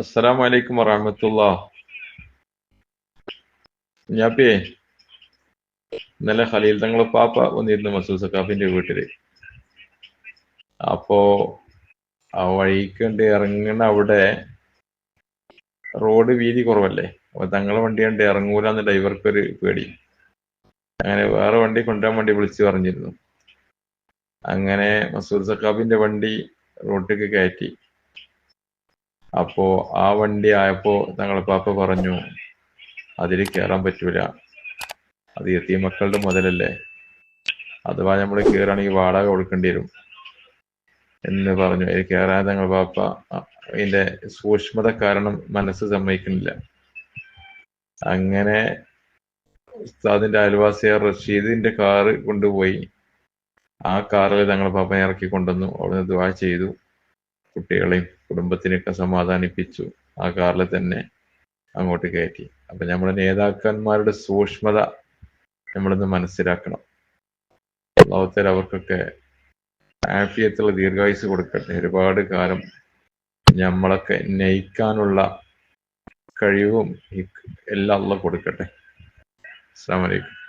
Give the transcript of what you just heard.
അസ്സലാമു അലൈക്കും വറഹമത്തുള്ള. ഞാപ്പേ ഇന്നലെ ഖലീൽ തങ്ങളെ പാപ്പ വന്നിരുന്നു മസൂദ് സക്കാഫിന്റെ വീട്ടിൽ. അപ്പോ ആ വഴിക്കണ്ട് ഇറങ്ങണ അവിടെ റോഡ് വീതി കുറവല്ലേ? അപ്പൊ തങ്ങളെ വണ്ടി കണ്ട് ഇറങ്ങൂലെന്ന് ഡ്രൈവർക്ക് ഒരു പേടി. അങ്ങനെ വേറെ വണ്ടി കൊണ്ടുവരാൻ വേണ്ടി വിളിച്ചു പറഞ്ഞിരുന്നു. അങ്ങനെ മസൂദ് സക്കാഫിന്റെ വണ്ടി റോട്ടിലേക്ക് കയറ്റി. അപ്പോ ആ വണ്ടി ആയപ്പോ തങ്ങളെ പാപ്പ പറഞ്ഞു അതിൽ കയറാൻ പറ്റൂല. അത് എത്തിയ മക്കളുടെ മുതലല്ലേ. അഥവാ നമ്മൾ കയറുകയാണെങ്കിൽ വാടക കൊടുക്കേണ്ടി വരും. എന്ന് പറഞ്ഞു. അതിൽ കയറാൻ തങ്ങൾ പാപ്പ അതിന്റെ സൂക്ഷ്മത കാരണം മനസ്സ് സമ്മതിക്കുന്നില്ല. അങ്ങനെ ഉസ്താദിന്റെ അയൽവാസിയ റഷീദിന്റെ കാറ് കൊണ്ടുപോയി. ആ കാറിൽ തങ്ങൾ പാപ്പ ഇറക്കി കൊണ്ടുവന്നു. അവിടുന്ന് ദ്വാ ചെയ്തു. കുട്ടികളെയും കുടുംബത്തിനെയൊക്കെ സമാധാനിപ്പിച്ചു. ആ കാറിൽ തന്നെ അങ്ങോട്ട് കയറ്റി. അപ്പൊ നമ്മുടെ നേതാക്കന്മാരുടെ സൂക്ഷ്മത നമ്മളൊന്ന് മനസ്സിലാക്കണം. ലോകത്തിൽ അവർക്കൊക്കെ ആഫിയത്തുള്ള ദീർഘായുസ് കൊടുക്കട്ടെ. ഒരുപാട് കാലം നമ്മളൊക്കെ നയിക്കാനുള്ള കഴിവും എല്ലാം കൊടുക്കട്ടെ. അസ്സാം വലൈക്കും